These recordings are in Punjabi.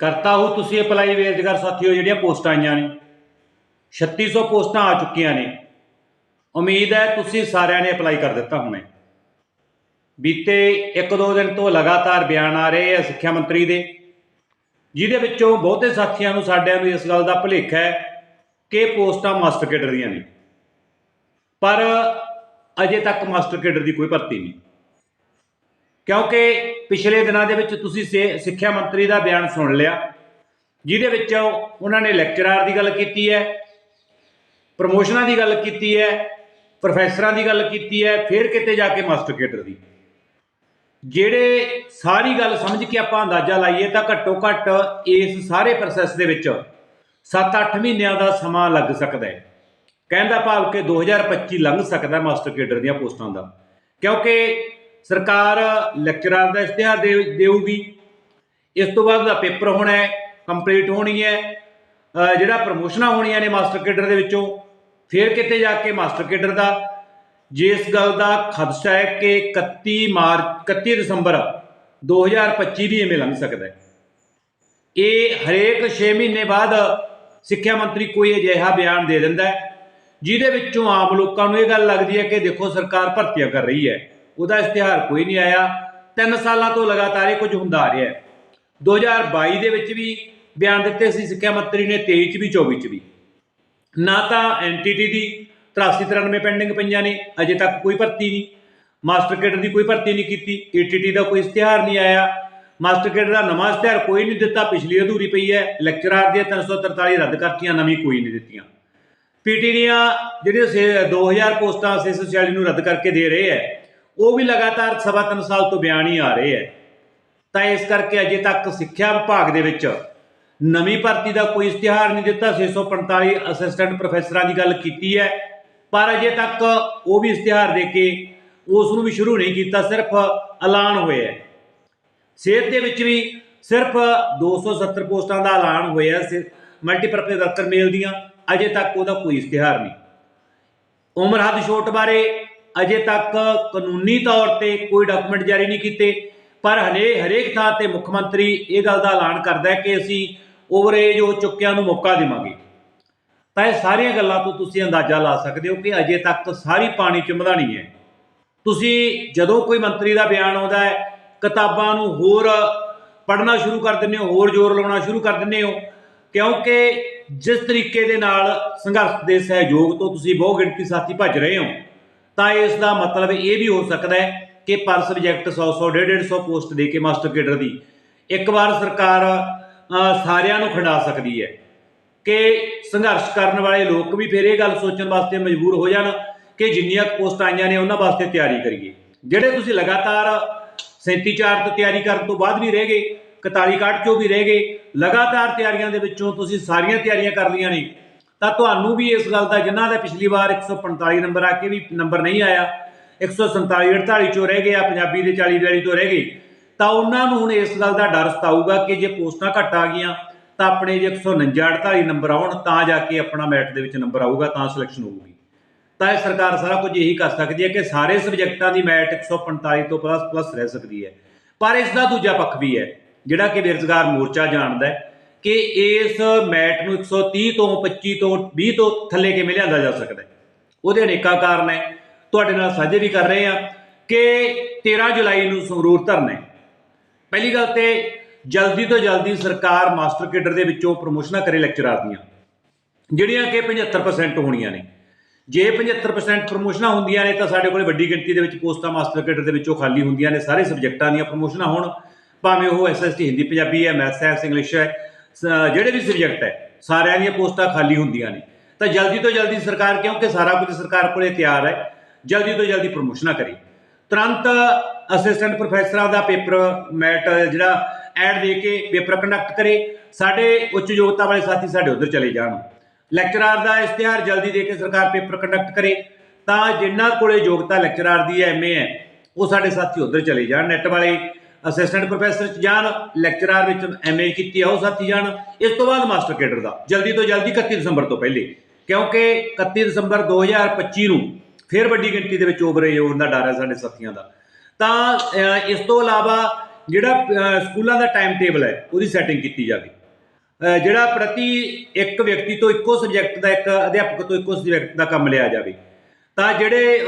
ਕਰਤਾ ਹੋ ਤੁਸੀਂ ਅਪਲਾਈ ਬੇਰੁਜ਼ਗਾਰ ਸਾਥੀਓ ਜਿਹੜੀਆਂ ਪੋਸਟਾਂ ਆਈਆਂ ਨੇ। 3600 ਪੋਸਟਾਂ ਆ ਚੁੱਕੀਆਂ ਨੇ। ਉਮੀਦ ਹੈ ਤੁਸੀਂ ਸਾਰਿਆਂ ਨੇ ਅਪਲਾਈ ਕਰ ਦਿੱਤਾ ਹੋਣਾ ਬੀਤੇ ਇੱਕ ਦੋ ਦਿਨ ਤੋਂ ਲਗਾਤਾਰ ਬਿਆਨ ਆ ਰਹੇ ਆ ਸਿੱਖਿਆ ਮੰਤਰੀ ਦੇ, ਜਿਹਦੇ ਵਿੱਚੋਂ ਬਹੁਤੇ ਸਾਥੀਆਂ ਨੂੰ ਸਾਡਿਆਂ ਨੂੰ ਇਸ ਗੱਲ ਦਾ ਭੁਲੇਖਾ ਹੈ ਕਿ ਪੋਸਟਾਂ ਮਾਸਟਰ ਕੇਡਰ ਦੀਆਂ ਨੇ। ਪਰ ਅਜੇ ਤੱਕ ਮਾਸਟਰ ਕੇਡਰ ਦੀ ਕੋਈ ਭਰਤੀ ਨਹੀਂ। ਕਿਉਂਕਿ ਪਿਛਲੇ ਦਿਨਾਂ ਦੇ ਵਿੱਚ ਤੁਸੀਂ ਸੇ- ਸਿੱਖਿਆ ਮੰਤਰੀ ਦਾ ਬਿਆਨ ਸੁਣ ਲਿਆ, ਜਿਹਦੇ ਵਿੱਚ ਉਹਨਾਂ ਨੇ ਲੈਕਚਰਾਰ ਦੀ ਗੱਲ ਕੀਤੀ ਹੈ, ਪ੍ਰਮੋਸ਼ਨਾਂ ਦੀ ਗੱਲ ਕੀਤੀ ਹੈ, ਪ੍ਰੋਫੈਸਰਾਂ ਦੀ ਗੱਲ ਕੀਤੀ ਹੈ, ਫਿਰ ਕਿਤੇ ਜਾ ਕੇ ਮਾਸਟਰ ਕੇਡਰ ਦੀ। ਜਿਹੜੇ ਸਾਰੀ ਗੱਲ ਸਮਝ ਕੇ ਆਪਾਂ ਅੰਦਾਜ਼ਾ ਲਾਈਏ ਤਾਂ ਘੱਟੋ ਘੱਟ ਇਸ ਸਾਰੇ ਪ੍ਰੋਸੈਸ ਦੇ ਵਿੱਚ 7-8 ਮਹੀਨਿਆਂ ਦਾ ਸਮਾਂ ਲੱਗ ਸਕਦਾ ਹੈ। ਕਹਿਣ ਦਾ ਭਾਵ ਕਿ 2025 ਲੰਘ ਸਕਦਾ ਮਾਸਟਰ ਕੇਡਰ ਦੀਆਂ ਪੋਸਟਾਂ ਦਾ। ਕਿਉਂਕਿ ਸਰਕਾਰ ਲੈਕਚਰਰ ਦਾ ਇਸ਼ਤਿਹਾਰ ਦੇ ਦੇਊਗੀ। ਇਸ ਤੋਂ ਬਾਅਦ ਦਾ ਪੇਪਰ ਹੋਣਾ ਹੈ ਕੰਪਲੀਟ ਹੋਣੀ ਹੈ। ਜਿਹੜਾ ਪ੍ਰਮੋਸ਼ਨਾਂ ਹੋਣੀਆਂ ਨੇ ਮਾਸਟਰ ਕੇਡਰ ਦੇ ਵਿੱਚੋਂ, ਫਿਰ ਕਿਤੇ ਜਾ ਕੇ ਮਾਸਟਰ ਕੇਡਰ ਦਾ? ਜਿਸ ਗੱਲ ਦਾ ਖਦਸ਼ਾ ਹੈ ਕਿ 31 ਮਾਰਚ 31 ਦਸੰਬਰ 2025 ਵੀ ਐਵੇਂ ਲੰਘ ਸਕਦਾ ਹੈ। ਇਹ ਹਰੇਕ 6 ਮਹੀਨੇ ਬਾਅਦ ਸਿੱਖਿਆ ਮੰਤਰੀ ਕੋਈ ਅਜਿਹਾ ਬਿਆਨ ਦੇ ਦਿੰਦਾ ਹੈ, ਜਿਹਦੇ ਵਿੱਚੋਂ ਆਮ ਲੋਕਾਂ ਨੂੰ ਇਹ ਗੱਲ ਲੱਗਦੀ ਹੈ ਕਿ ਦੇਖੋ ਸਰਕਾਰ ਭਰਤੀਆਂ ਕਰ ਰਹੀ ਹੈ। ਉਹਦਾ ਇਸ਼ਤਿਹਾਰ ਕੋਈ ਨਹੀਂ ਆਇਆ। ਤਿੰਨ ਸਾਲਾਂ ਤੋਂ ਲਗਾਤਾਰ ਇਹ ਕੁਝ ਹੁੰਦਾ ਆ ਰਿਹਾ ਹੈ। 2022 ਦੇ ਵਿੱਚ ਵੀ ਬਿਆਨ ਦਿੱਤੇ ਸੀ ਸਿੱਖਿਆ ਮੰਤਰੀ ਨੇ 23 ਚ ਵੀ 24 ਚ ਵੀ। ਨਾ ਤਾਂ ਐਨਟੀਟੀ ਦੀ 83 93 ਪੈਂਡਿੰਗ ਪਈਆਂ ਨੇ, ਅਜੇ ਤੱਕ ਕੋਈ ਭਰਤੀ ਨਹੀਂ। ਮਾਸਟਰ ਕੇਡਰ ਦੀ ਕੋਈ ਭਰਤੀ ਨਹੀਂ ਕੀਤੀ, ਏਟੀਟੀ ਦਾ ਕੋਈ ਇਸ਼ਤਿਹਾਰ ਨਹੀਂ ਆਇਆ। ਮਾਸਟਰ ਕੇਡਰ ਦਾ ਨਵਾਂ ਇਸ਼ਤਿਹਾਰ ਕੋਈ ਨਹੀਂ ਦਿੱਤਾ, ਪਿਛਲੀ ਅਧੂਰੀ ਪਈ ਹੈ। ਲੈਕਚਰਰ ਦੀਆਂ 343 ਰੱਦ ਕਰਤੀਆਂ, ਨਵੀਂ ਕੋਈ ਨਹੀਂ ਦਿੱਤੀਆਂ। ਪੀਟੀ ਦੀਆਂ ਜਿਹੜੀਆਂ ਸੇ- 2000 ਪੋਸਟਾਂ ਸੇ ਸੋਸ਼ਲ ਨੂੰ ਰੱਦ ਕਰਕੇ ਦੇ ਰਹੇ ਹੈ ਉਹ ਵੀ ਲਗਾਤਾਰ ਸਵਾ ਤਿੰਨ ਸਾਲ ਤੋਂ ਬਿਆਨ ਹੀ ਆ ਰਹੇ ਹੈ ਤਾਂ ਇਸ ਕਰਕੇ ਅਜੇ ਤੱਕ ਸਿੱਖਿਆ ਵਿਭਾਗ ਦੇ ਵਿੱਚ ਨਵੀਂ ਭਰਤੀ ਦਾ ਕੋਈ ਇਸ਼ਤਿਹਾਰ ਨਹੀਂ ਦਿੱਤਾ। 645 ਅਸਿਸਟੈਂਟ ਪ੍ਰੋਫੈਸਰਾਂ ਦੀ ਗੱਲ ਕੀਤੀ ਹੈ ਪਰ ਅਜੇ ਤੱਕ ਉਹ ਵੀ ਇਸ਼ਤਿਹਾਰ ਦੇ ਕੇ ਉਸ ਨੂੰ ਵੀ ਸ਼ੁਰੂ ਨਹੀਂ ਕੀਤਾ, ਸਿਰਫ ਐਲਾਨ ਹੋਇਆ ਹੈ ਸਿਹਤ ਦੇ ਵਿੱਚ ਵੀ ਸਿਰਫ 270 ਪੋਸਟਾਂ ਦਾ ਐਲਾਨ ਹੋਇਆ ਮਲਟੀਪਰਪਸ ਵਰਕਰ ਮੇਲ ਦੀਆਂ। ਅਜੇ ਤੱਕ ਉਹਦਾ ਕੋਈ ਇਸ਼ਤਿਹਾਰ ਨਹੀਂ। ਉਮਰ ਹੱਦ ਛੋਟ ਬਾਰੇ ਅਜੇ ਤੱਕ ਕਾਨੂੰਨੀ ਤੌਰ ਤੇ ਕੋਈ ਡਾਕੂਮੈਂਟ ਜਾਰੀ ਨਹੀਂ ਕੀਤੇ, ਪਰ ਹਲੇ ਹਰੇਕ ਥਾਂ ਤੇ ਮੁੱਖ ਮੰਤਰੀ ਇਹ ਗੱਲ ਦਾ ਐਲਾਨ ਕਰਦਾ ਹੈ ਕਿ ਅਸੀਂ ਓਵਰ ਏਜ ਹੋ ਚੁੱਕਿਆਂ ਨੂੰ ਮੌਕਾ ਦੇਵਾਂਗੇ। ਤਾਂ ਇਹ ਸਾਰੀਆਂ ਗੱਲਾਂ ਤੋਂ ਤੁਸੀਂ ਅੰਦਾਜ਼ਾ ਲਾ ਸਕਦੇ ਹੋ ਕਿ ਅਜੇ ਤੱਕ ਸਾਰੀ ਪਾਣੀ ਚ ਮਧਾਣੀ ਹੈ। ਤੁਸੀਂ ਜਦੋਂ ਕੋਈ ਮੰਤਰੀ ਦਾ ਬਿਆਨ ਆਉਂਦਾ ਹੈ, ਕਿਤਾਬਾਂ ਨੂੰ ਹੋਰ ਪੜ੍ਹਨਾ ਸ਼ੁਰੂ ਕਰ ਦਿੰਦੇ ਹੋ, ਹੋਰ ਜ਼ੋਰ ਲਾਉਣਾ ਸ਼ੁਰੂ ਕਰ ਦਿੰਦੇ ਹੋ, ਕਿਉਂਕਿ ਜਿਸ ਤਰੀਕੇ ਦੇ ਨਾਲ ਸੰਘਰਸ਼ ਦੇ ਸਹਿਯੋਗ ਤੋਂ ਤੁਸੀਂ ਬਹੁ ਗਿਣਤੀ ਸਾਥੀ ਭੱਜ ਰਹੇ ਹੋ। ਤਾਂ ਇਸ ਦਾ ਮਤਲਬ ਇਹ ਵੀ ਹੋ ਸਕਦਾ ਹੈ ਕਿ ਪਰ ਸਬਜੈਕਟ 100 100 150 150 ਪੋਸਟ ਦੇ ਕੇ ਮਾਸਟਰ ਕੇਡਰ ਦੀ ਇੱਕ ਵਾਰ ਸਰਕਾਰ ਸਾਰਿਆਂ ਨੂੰ ਖੰਡਾ ਸਕਦੀ ਹੈ ਕਿ ਸੰਘਰਸ਼ ਕਰਨ ਵਾਲੇ ਲੋਕ ਵੀ ਫਿਰ ਇਹ ਗੱਲ ਸੋਚਣ ਵਾਸਤੇ ਮਜਬੂਰ ਹੋ ਜਾਣ ਕਿ ਜਿੰਨੀਆਂ ਪੋਸਟਾਂ ਆਈਆਂ ਨੇ ਉਹਨਾਂ ਵਾਸਤੇ ਤਿਆਰੀ ਕਰੀਏ। ਜਿਹੜੇ ਤੁਸੀਂ ਲਗਾਤਾਰ 37 4 ਤੋਂ ਤਿਆਰੀ ਕਰਨ ਤੋਂ ਬਾਅਦ ਵੀ ਰਹਿ ਗਏ 41 61 ਚੋਂ ਵੀ ਰਹਿ ਗਏ, ਲਗਾਤਾਰ ਤਿਆਰੀਆਂ ਦੇ ਵਿੱਚੋਂ ਤੁਸੀਂ ਸਾਰੀਆਂ ਤਿਆਰੀਆਂ ਕਰ ਲਈਆਂ ਨੇ ਤਾਂ ਤੁਹਾਨੂੰ ਵੀ ਇਸ ਗੱਲ ਦਾ ਜਿਨ੍ਹਾਂ ਦਾ ਪਿਛਲੀ ਵਾਰ 145 ਨੰਬਰ ਆ ਕੇ ਵੀ ਨੰਬਰ ਨਹੀਂ ਆਇਆ 147 48 ਚੋਂ ਰਹਿ ਗਿਆ ਪੰਜਾਬੀ ਦੇ 40 42 ਤੋਂ ਰਹਿ ਗਏ, ਤਾਂ ਉਹਨਾਂ ਨੂੰ ਹੁਣ ਇਸ ਗੱਲ ਦਾ ਡਰ ਸਤਾਊਗਾ ਕਿ ਜੇ ਪੋਸਟਾਂ ਘੱਟ ਆ ਗਈਆਂ, ਤਾਂ ਆਪਣੇ ਜੇ 149 48 ਨੰਬਰ ਆਉਣ, ਤਾਂ ਜਾ ਕੇ ਆਪਣਾ ਮੈਟ ਦੇ ਵਿੱਚ ਨੰਬਰ ਆਊਗਾ, ਤਾਂ ਸਿਲੈਕਸ਼ਨ ਹੋਊਗੀ। ਤਾਂ ਇਹ ਸਰਕਾਰ ਸਾਰਾ ਕੁਝ ਇਹੀ ਕਰ ਸਕਦੀ ਹੈ ਕਿ ਸਾਰੇ ਸਬਜੈਕਟਾਂ ਦੀ ਮੈਰਿਟ 145 ਤੋਂ ਪਲੱਸ ਪਲੱਸ ਰਹਿ ਸਕਦੀ ਹੈ। ਪਰ ਇਸ ਦਾ ਦੂਜਾ ਪੱਖ ਵੀ ਹੈ, ਜਿਹੜਾ ਕਿ ਬੇਰੁਜ਼ਗਾਰ ਮੋਰਚਾ ਜਾਣਦਾ ਹੈ। ਕਿ ਇਸ ਮੈਟ ਨੂੰ 130 ਤੋਂ 25 ਤੋਂ 20 ਤੋਂ ਥੱਲੇ ਕਿਵੇਂ ਲਿਆਂਦਾ ਜਾ ਸਕਦਾ ਹੈ? ਉਹਦੇ ਅਨੇਕਾਂ ਕਾਰਨ ਹੈ। ਤੁਹਾਡੇ ਨਾਲ ਸਾਂਝੇ ਵੀ ਕਰ ਰਹੇ ਹਾਂ ਕਿ 13 ਜੁਲਾਈ ਨੂੰ ਸੰਗਰੂਰ ਧਰਨਾ ਹੈ। ਪਹਿਲੀ ਗੱਲ ਤੇ ਜਲਦੀ ਤੋਂ ਜਲਦੀ ਸਰਕਾਰ ਮਾਸਟਰ ਕੇਡਰ ਦੇ ਵਿੱਚੋਂ ਪ੍ਰਮੋਸ਼ਨਾਂ ਕਰੇ ਲੈਕਚਰਾਰ ਦੀਆਂ, ਜਿਹੜੀਆਂ ਕਿ 75% ਹੋਣੀਆਂ ਨੇ। ਜੇ 75% ਪ੍ਰਮੋਸ਼ਨਾਂ ਹੁੰਦੀਆਂ ਨੇ ਤਾਂ ਸਾਡੇ ਕੋਲੇ ਵੱਡੀ ਗਿਣਤੀ ਦੇ ਵਿੱਚ ਪੋਸਟਾਂ ਮਾਸਟਰ ਕੇਡਰ ਦੇ ਵਿੱਚੋਂ ਖਾਲੀ ਹੁੰਦੀਆਂ ਨੇ। ਸਾਰੇ ਸਬਜੈਕਟਾਂ ਦੀਆਂ ਪ੍ਰਮੋਸ਼ਨਾਂ ਹੋਣ। ਭਾਵੇਂ ਉਹ ਐਸਐਸਟੀ ਹਿੰਦੀ ਪੰਜਾਬੀ ਹੈ ਮੈਥ ਸਾਇੰਸ ਇੰਗਲਿਸ਼ ਹੈ। ਜਿਹੜੇ ਵੀ ਸਬਜੈਕਟ ਹੈ, ਸਾਰਿਆਂ ਦੀਆਂ ਪੋਸਟਾਂ ਖਾਲੀ ਹੁੰਦੀਆਂ ਨੇ। ਤਾਂ ਜਲਦੀ ਤੋਂ ਜਲਦੀ ਸਰਕਾਰ, ਕਿਉਂਕਿ ਸਾਰਾ ਕੁਝ ਸਰਕਾਰ ਕੋਲੇ ਤਿਆਰ ਹੈ, ਜਲਦੀ ਤੋਂ ਜਲਦੀ ਪ੍ਰਮੋਸ਼ਨਾਂ ਕਰੇ। ਤੁਰੰਤ ਅਸਿਸਟੈਂਟ ਪ੍ਰੋਫੈਸਰਾਂ ਦਾ ਪੇਪਰ ਮੈਟ, ਜਿਹੜਾ ਐਡ ਦੇ ਕੇ ਪੇਪਰ ਕੰਡਕਟ ਕਰੇ, ਸਾਡੇ ਉੱਚ ਯੋਗਤਾ ਵਾਲੇ ਸਾਥੀ ਸਾਡੇ ਉਧਰ ਚਲੇ ਜਾਣ। ਲੈਕਚਰਾਰ ਦਾ ਇਸ਼ਤਿਹਾਰ ਜਲਦੀ ਦੇ ਕੇ ਸਰਕਾਰ ਪੇਪਰ ਕੰਡਕਟ ਕਰੇ, ਤਾਂ ਜਿਨ੍ਹਾਂ ਕੋਲੇ ਯੋਗਤਾ ਲੈਕਚਰਾਰ ਦੀ ਹੈ ਐਮਏ ਹੈ, ਉਹ ਸਾਡੇ ਸਾਥੀ ਉਧਰ ਚਲੇ ਜਾਣ ਨੈਟ ਵਾਲੇ। ਅਸਿਸਟੈਂਟ ਪ੍ਰੋਫੈਸਰ ਚ ਜਾਣ ਲੈਕਚਰਰ ਵਿੱਚ ਐਮਏ ਕੀਤੀ ਆ ਉਹ ਸਾਥੀ ਜਾਣ ਇਸ ਤੋਂ ਬਾਅਦ ਮਾਸਟਰ ਕੇਡਰ ਦਾ। ਜਲਦੀ ਤੋਂ ਜਲਦੀ 31 ਦਸੰਬਰ ਤੋਂ ਪਹਿਲੇ। ਕਿਉਂਕਿ 31 ਦਸੰਬਰ 2025 ਨੂੰ ਫਿਰ ਵੱਡੀ ਗਿਣਤੀ ਦੇ ਵਿੱਚ ਓਵਰ ਹੋਣ ਦਾ ਡਰ ਹੈ ਸਾਡੇ ਸਾਥੀਆਂ ਦਾ। ਤਾਂ ਇਸ ਤੋਂ ਇਲਾਵਾ ਜਿਹੜਾ ਸਕੂਲਾਂ ਦਾ ਟਾਈਮ ਟੇਬਲ ਹੈ, ਉਹਦੀ ਸੈਟਿੰਗ ਕੀਤੀ ਜਾਵੇ। ਜਿਹੜਾ ਪ੍ਰਤੀ ਇੱਕ ਵਿਅਕਤੀ ਤੋਂ ਇੱਕੋ ਸਬਜੈਕਟ ਦਾ ਇੱਕ ਅਧਿਆਪਕ ਤੋਂ ਇੱਕੋ ਸਬਜੈਕਟ ਦਾ ਕੰਮ ਲਿਆ ਜਾਵੇ। ਤਾਂ ਜਿਹੜੇ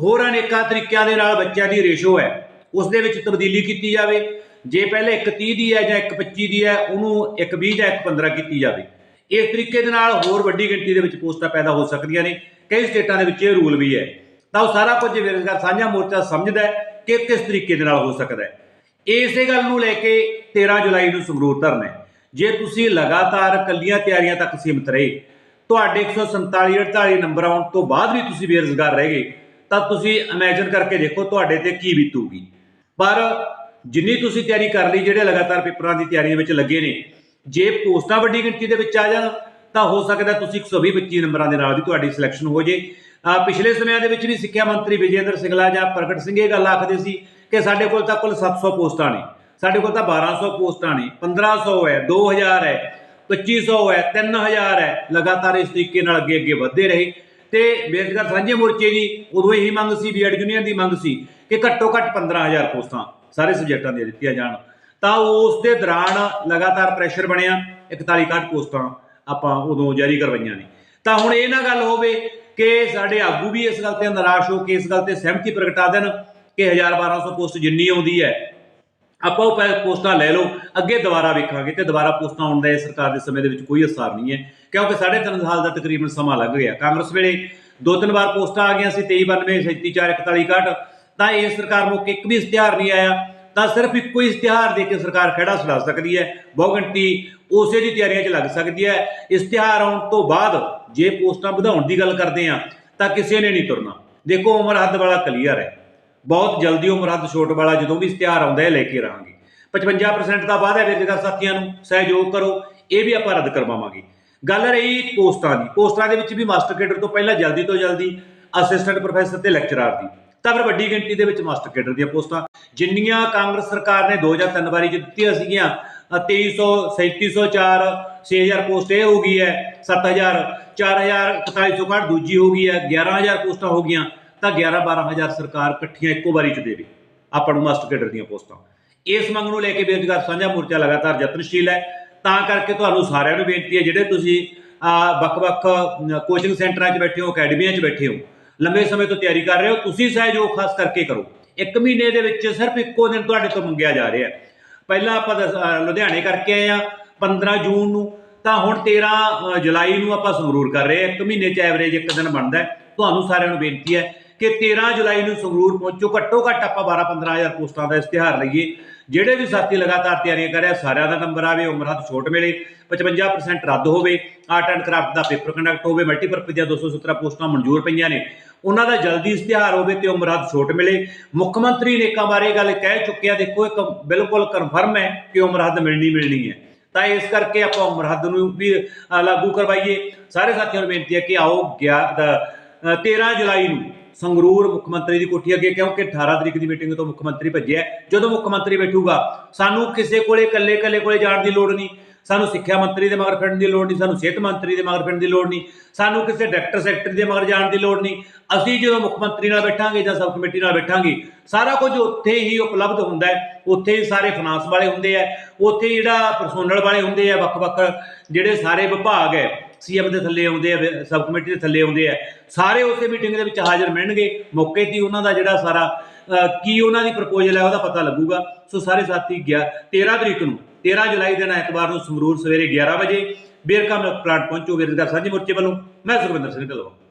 ਹੋਰ ਅਨੇਕਾਂ ਤਰੀਕਿਆਂ ਦੇ ਨਾਲ ਬੱਚਿਆਂ ਦੀ ਰੇਸ਼ੋ ਹੈ ਉਸ ਦੇ ਵਿੱਚ ਤਬਦੀਲੀ ਕੀਤੀ ਜਾਵੇ। ਜੇ ਪਹਿਲੇ 130 ਦੀ ਹੈ ਜਾਂ 125 ਦੀ ਹੈ, ਉਹਨੂੰ 120 ਜਾਂ 115 ਕੀਤੀ ਜਾਵੇ। ਇਸ ਤਰੀਕੇ ਦੇ ਨਾਲ ਹੋਰ ਵੱਡੀ ਗਿਣਤੀ ਦੇ ਵਿੱਚ ਪੋਸਟਾਂ ਪੈਦਾ ਹੋ ਸਕਦੀਆਂ ਨੇ। ਕਈ ਸਟੇਟਾਂ ਦੇ ਵਿੱਚ ਇਹ ਰੂਲ ਵੀ ਹੈ। ਤਾਂ ਉਹ ਸਾਰਾ ਕੁਝ ਬੇਰੁਜ਼ਗਾਰ ਸਾਂਝਾ ਮੋਰਚਾ ਸਮਝਦਾ ਹੈ ਕਿ ਕਿਸ ਤਰੀਕੇ ਦੇ ਨਾਲ ਹੋ ਸਕਦਾ ਹੈ। ਇਸੇ ਗੱਲ ਨੂੰ ਲੈ ਕੇ 13 ਜੁਲਾਈ ਨੂੰ ਸੰਗਰੂਰ ਧਰਨਾ ਜੇ ਤੁਸੀਂ ਲਗਾਤਾਰ ਕੱਲੀਆਂ ਤਿਆਰੀਆਂ ਤੱਕ ਸੀਮਤ ਰਹੇ, ਤੁਹਾਡੇ 147 48 ਨੰਬਰ ਆਉਣ ਤੋਂ ਬਾਅਦ ਵੀ ਤੁਸੀਂ ਬੇਰੁਜ਼ਗਾਰ ਰਹਿ ਗਏ, ਤਾਂ ਤੁਸੀਂ ਇਮੇਜਿਨ ਕਰਕੇ ਦੇਖੋ ਤੁਹਾਡੇ ਤੇ ਕੀ ਬੀਤੂਗੀ। ਪਰ ਜਿੰਨੀ ਤੁਸੀਂ ਤਿਆਰੀ ਕਰ ਲਈ, ਜਿਹੜੇ ਲਗਾਤਾਰ ਪੇਪਰਾਂ ਦੀ ਤਿਆਰੀ ਵਿੱਚ ਲੱਗੇ ਨੇ, ਜੇ ਪੋਸਟਾਂ ਵੱਡੀ ਗਿਣਤੀ ਦੇ ਵਿੱਚ ਆ ਜਾਣ, ਤਾਂ ਹੋ ਸਕਦਾ ਤੁਸੀਂ 120 25 ਨੰਬਰਾਂ ਦੇ ਨਾਲ ਵੀ ਤੁਹਾਡੀ ਸਿਲੈਕਸ਼ਨ ਹੋ ਜੇ। ਪਿਛਲੇ ਸਮਿਆਂ ਦੇ ਵਿੱਚ ਵੀ ਸਿੱਖਿਆ ਮੰਤਰੀ ਵਿਜੇਂਦਰ ਸਿੰਗਲਾ ਜਾਂ ਪ੍ਰਗਟ ਸਿੰਘ ਇਹ ਗੱਲ ਆਖਦੇ ਸੀ ਕਿ ਸਾਡੇ ਕੋਲ ਤਾਂ ਕੁੱਲ 700 ਪੋਸਟਾਂ ਨੇ। ਸਾਡੇ ਕੋਲ ਤਾਂ 1200 ਪੋਸਟਾਂ ਨੇ 1500 ਹੈ 2000 ਹੈ 2500 ਹੈ 3000 ਹੈ, ਲਗਾਤਾਰ ਇਸ ਤਰੀਕੇ ਨਾਲ ਅੱਗੇ ਅੱਗੇ ਵਧਦੇ ਰਹੇ। ਤੇ ਬੇਰੁਜ਼ਗਾਰ ਸਾਂਝੇ ਮੋਰਚੇ ਦੀ ਉਦੋਂ ਇਹੀ ਮੰਗ ਸੀ ਬੀਐਡ ਯੂਨੀਅਨ ਦੀ ਮੰਗ ਸੀ ਕਿ ਘੱਟੋ ਘੱਟ 15000 ਪੋਸਟਾਂ ਸਾਰੇ ਸਬਜੈਕਟਾਂ ਦੀਆਂ ਦਿੱਤੀਆਂ ਜਾਣ। ਤਾਂ ਉਸ ਦੇ ਦੌਰਾਨ ਲਗਾਤਾਰ ਪ੍ਰੈਸ਼ਰ ਬਣਿਆ 41 61 ਪੋਸਟਾਂ ਆਪਾਂ ਉਦੋਂ ਜਾਰੀ ਕਰਵਾਈਆਂ ਨੇ। ਤਾਂ ਹੁਣ ਇਹ ਨਾ ਗੱਲ ਹੋਵੇ ਕਿ ਸਾਡੇ ਆਗੂ ਵੀ ਇਸ ਗੱਲ ਤੇ ਨਿਰਾਸ਼ ਹੋ ਕੇ ਇਸ ਗੱਲ ਤੇ ਸਹਿਮਤੀ ਪ੍ਰਗਟਾ ਦੇਣ ਕਿ 1200 ਪੋਸਟ ਜਿੰਨੀ ਆਉਂਦੀ ਹੈ, ਆਪਾਂ ਉਹ ਪੈ- ਪੋਸਟਾਂ ਲੈ ਲਓ, ਅੱਗੇ ਦੁਬਾਰਾ ਵੇਖਾਂਗੇ ਤੇ ਦੁਬਾਰਾ ਪੋਸਟਾਂ ਆਉਣ ਦਾ ਇਸ ਸਰਕਾਰ ਦੇ ਸਮੇਂ ਦੇ ਵਿੱਚ ਕੋਈ ਅਸਰ ਨਹੀਂ ਹੈ, ਕਿਉਂਕਿ ਸਾਢੇ ਤਿੰਨ ਸਾਲ ਦਾ ਤਕਰੀਬਨ ਸਮਾਂ ਲੱਗ ਗਿਆ। ਕਾਂਗਰਸ ਵੇਲੇ ਦੋ ਤਿੰਨ ਵਾਰ ਪੋਸਟਾਂ ਆ ਗਈਆਂ ਸੀ 2392 37 41 61 ਤਾਂ ਇਹ ਸਰਕਾਰ ਮੌਕੇ ਇੱਕ ਵੀ ਇਸ਼ਤਿਹਾਰ ਨਹੀਂ ਆਇਆ, ਤਾਂ ਸਿਰਫ ਇੱਕੋ ਹੀ ਇਸ਼ਤਿਹਾਰ ਦੇ ਕੇ ਸਰਕਾਰ ਖੜਾ ਛਡਾ ਸਕਦੀ ਹੈ ਬਹੁਗਿਣਤੀ ਉਸੇ ਦੀ ਤਿਆਰੀਆਂ 'ਚ ਲੱਗ ਸਕਦੀ ਹੈ। ਇਸ਼ਤਿਹਾਰ ਆਉਣ ਤੋਂ ਬਾਅਦ ਜੇ ਪੋਸਟਾਂ ਵਧਾਉਣ ਦੀ ਗੱਲ ਕਰਦੇ ਆ ਤਾਂ ਕਿਸੇ ਨੇ ਨਹੀਂ ਤੁਰਨਾ। ਦੇਖੋ ਉਮਰ ਹੱਦ ਵਾਲਾ ਕਲੀਅਰ ਹੈ। ਬਹੁਤ ਜਲਦੀ ਉਮਰ ਹੱਦ ਛੋਟ ਵਾਲਾ ਜਦੋਂ ਵੀ ਇਸ਼ਤਿਹਾਰ ਆਉਂਦਾ ਹੈ, ਲੈ ਕੇ ਰਹਾਂਗੇ। 55% ਦਾ ਵਾਅਦਾ ਹੈ ਬੇਰੁਜ਼ਗਾਰ ਸਾਥੀਆਂ ਨੂੰ, ਸਹਿਯੋਗ ਕਰੋ, ਇਹ ਵੀ ਆਪਾਂ ਰੱਦ ਕਰਵਾਵਾਂਗੇ। ਗੱਲ ਰਹੀ ਪੋਸਟਾਂ ਦੀ, ਪੋਸਟਾਂ ਦੇ ਵਿੱਚ ਵੀ ਮਾਸਟਰ ਕੇਡਰ ਤੋਂ ਪਹਿਲਾਂ ਜਲਦੀ ਤੋਂ ਜਲਦੀ ਅਸਿਸਟੈਂਟ ਪ੍ਰੋਫੈਸਰ ਤੇ ਲੈਕਚਰਾਰ ਦੀ। ਤਾਂ ਫਿਰ ਵੱਡੀ ਗਿਣਤੀ ਦੇ ਵਿੱਚ ਮਾਸਟਰ ਕੇਡਰ ਦੀਆਂ ਪੋਸਟਾਂ। ਜਿੰਨੀਆਂ ਕਾਂਗਰਸ ਸਰਕਾਰ ਨੇ ਦੋ ਜਾਂ ਤਿੰਨ ਵਾਰੀ 'ਚ ਦਿੱਤੀਆਂ ਸੀਗੀਆਂ, ਅ 2300 3704 6000 ਪੋਸਟ ਇਹ ਹੋ ਗਈ ਹੈ 7000 4000 4161 ਦੂਜੀ ਹੋ ਗਈ ਹੈ 11000 ਪੋਸਟਾਂ ਹੋ ਗਈਆਂ, ਤਾਂ 11 12000 ਸਰਕਾਰ ਇਕੱਠੀਆਂ ਇੱਕੋ ਵਾਰੀ 'ਚ ਦੇਵੇ ਆਪਾਂ ਨੂੰ ਮਾਸਟਰ ਕੇਡਰ ਦੀਆਂ ਪੋਸਟਾਂ। ਇਸ ਮੰਗ ਨੂੰ ਲੈ ਕੇ ਬੇਰੁਜ਼ਗਾਰ ਸਾਂਝਾ ਮੋਰਚਾ ਲਗਾਤਾਰ ਯਤਨਸ਼ੀਲ ਹੈ। ਤਾਂ ਕਰਕੇ ਤੁਹਾਨੂੰ ਸਾਰਿਆਂ ਨੂੰ ਬੇਨਤੀ ਹੈ, ਜਿਹੜੇ ਤੁਸੀਂ ਵੱਖ-ਵੱਖ ਕੋਚਿੰਗ ਸੈਂਟਰਾਂ 'ਚ ਬੈਠੇ ਹੋ, ਅਕੈਡਮੀਆਂ 'ਚ ਬੈਠੇ ਹੋ ਲੰਬੇ ਸਮੇਂ ਤੋਂ ਤਿਆਰੀ ਕਰ ਰਹੇ ਹੋ, ਤੁਸੀਂ ਸਹਿਯੋਗ ਖਾਸ ਕਰਕੇ ਕਰੋ। ਇੱਕ ਮਹੀਨੇ ਦੇ ਵਿੱਚ ਸਿਰਫ ਇੱਕੋ ਦਿਨ ਤੁਹਾਡੇ ਤੋਂ ਮੰਗਿਆ ਜਾ ਰਿਹਾ ਪਹਿਲਾਂ ਆਪਾਂ ਦਸ- ਲੁਧਿਆਣੇ ਕਰਕੇ ਆਏ ਆ 15 ਜੂਨ ਨੂੰ। ਤਾਂ ਹੁਣ 13 ਜੁਲਾਈ ਨੂੰ ਆਪਾਂ ਸੰਗਰੂਰ ਕਰ ਰਹੇ ਆ ਇੱਕ ਮਹੀਨੇ 'ਚ ਐਵਰੇਜ ਇੱਕ ਦਿਨ ਬਣਦਾ ਤੁਹਾਨੂੰ ਸਾਰਿਆਂ ਨੂੰ ਬੇਨਤੀ ਹੈ ਕਿ 13 ਜੁਲਾਈ ਨੂੰ ਸੰਗਰੂਰ ਪਹੁੰਚੋ। ਘੱਟੋ ਘੱਟ ਆਪਾਂ 12 15000 ਪੋਸਟਾਂ ਦਾ ਇਸ਼ਤਿਹਾਰ ਲਈਏ। ਜਿਹੜੇ ਵੀ ਸਾਥੀ ਲਗਾਤਾਰ ਤਿਆਰੀਆਂ ਕਰ ਰਿਹਾ ਸਾਰਿਆਂ ਦਾ ਨੰਬਰ ਆਵੇ, ਉਮਰ ਹੱਦ ਛੋਟ ਮਿਲੇ 55% ਰੱਦ ਹੋਵੇ ਆਰਟ ਐਂਡ ਕਰਾਫਟ ਦਾ ਪੇਪਰ ਕੰਡਕਟ ਹੋਵੇ ਮਲਟੀਪਰਪਜ਼ ਦੀਆਂ 217 ਪੋਸਟਾਂ ਮਨਜ਼ੂਰ ਪਈਆਂ ਨੇ। ਉਹਨਾਂ ਦਾ ਜਲਦੀ ਇਸ਼ਤਿਹਾਰ ਹੋਵੇ ਤੇ ਉਮਰ ਹੱਦ ਛੋਟ ਮਿਲੇ। ਮੁੱਖ ਮੰਤਰੀ ਨੇ ਇੱਕ ਬਾਰੇ ਗੱਲ ਕਹਿ ਚੁੱਕਿਆ ਦੇਖੋ ਇੱਕ ਬਿਲਕੁਲ ਕਨਫਰਮ ਹੈ ਕਿ ਉਮਰ ਹੱਦ ਮਿਲਣੀ ਮਿਲਣੀ ਹੈ। ਤਾਂ ਇਸ ਕਰਕੇ ਆਪਾਂ ਉਮਰ ਹੱਦ ਨੂੰ ਵੀ ਲਾਗੂ ਕਰਵਾਈਏ। ਸਾਰੇ ਸਾਥੀਆਂ ਨੂੰ ਬੇਨਤੀ ਹੈ ਕਿ ਆਓ ਗਿਆ ਅ, 13 ਜੁਲਾਈ ਨੂੰ ਸੰਗਰੂਰ ਮੁੱਖ ਮੰਤਰੀ ਦੀ ਕੋਠੀ ਅੱਗੇ ਕਿਉਂਕਿ 18 ਤਰੀਕ ਦੀ ਮੀਟਿੰਗ ਤੋਂ ਮੁੱਖ ਮੰਤਰੀ ਭੱਜਿਆ ਜਦੋਂ ਮੁੱਖ ਮੰਤਰੀ ਬੈਠੂਗਾ ਸਾਨੂੰ ਕਿਸੇ ਕੋਲੇ ਇਕੱਲੇ ਇਕੱਲੇ ਕੋਲੇ ਜਾਣ ਦੀ ਲੋੜ ਨਹੀਂ। ਸਾਨੂੰ ਸਿੱਖਿਆ ਮੰਤਰੀ ਦੇ ਮਗਰ ਫਿਰਨ ਦੀ ਲੋੜ ਨਹੀਂ, ਸਾਨੂੰ ਸਿਹਤ ਮੰਤਰੀ ਦੇ ਮਗਰ ਫਿਰਨ ਦੀ ਲੋੜ ਨਹੀਂ, ਸਾਨੂੰ ਕਿਸੇ ਡਾਇਰੈਕਟਰ ਸੈਕਟਰੀ ਦੇ ਮਗਰ ਜਾਣ ਦੀ ਲੋੜ ਨਹੀਂ। ਅਸੀਂ ਜਦੋਂ ਮੁੱਖ ਮੰਤਰੀ ਨਾਲ ਬੈਠਾਂਗੇ ਜਾਂ ਸਬ ਕਮੇਟੀ ਨਾਲ ਬੈਠਾਂਗੇ, ਸਾਰਾ ਕੁਝ ਉੱਥੇ ਹੀ ਉਪਲਬਧ ਹੁੰਦਾ ਹੈ। ਉੱਥੇ ਹੀ ਸਾਰੇ ਫਾਈਨਾਂਸ ਵਾਲੇ ਹੁੰਦੇ ਆ, ਉੱਥੇ ਜਿਹੜਾ ਪਰਸੋਨਲ ਵਾਲੇ ਹੁੰਦੇ ਆ, ਵੱਖ-ਵੱਖ ਜਿਹੜੇ ਸਾਰੇ ਵਿਭਾਗ ਹੈ ਸੀਐਮ ਦੇ ਥੱਲੇ ਆਉਂਦੇ ਆ, ਸਬ ਕਮੇਟੀ ਦੇ ਥੱਲੇ ਆਉਂਦੇ ਆ, ਸਾਰੇ ਉਸੇ ਮੀਟਿੰਗ ਦੇ ਵਿੱਚ ਹਾਜ਼ਰ ਮਿਲਣਗੇ। ਮੌਕੇ ਤੇ ਉਹਨਾਂ ਦਾ ਜਿਹੜਾ ਸਾਰਾ ਕੀ ਉਹਨਾਂ ਦੀ ਪ੍ਰਪੋਜ਼ਲ ਹੈ ਉਹਦਾ ਪਤਾ ਲੱਗੂਗਾ। ਸੋ ਸਾਰੇ ਸਾਥੀ, ਗਿਆ 13 ਤਰੀਕ ਨੂੰ 13 ਜੁਲਾਈ ਦਿਨ ਐਤਵਾਰ ਨੂੰ ਸੰਗਰੂਰ ਸਵੇਰੇ 11 ਵਜੇ ਬੇਰਕਾ ਮਿਲਕ ਪਲਾਂਟ ਪਹੁੰਚੋ ਬੇਰੁਜ਼ਗਾਰ ਸਾਂਝੇ ਮੋਰਚੇ ਵੱਲੋਂ। ਮੈਂ ਸੁਖਵਿੰਦਰ ਸਿੰਘ ਢਿੱਲੋਂ।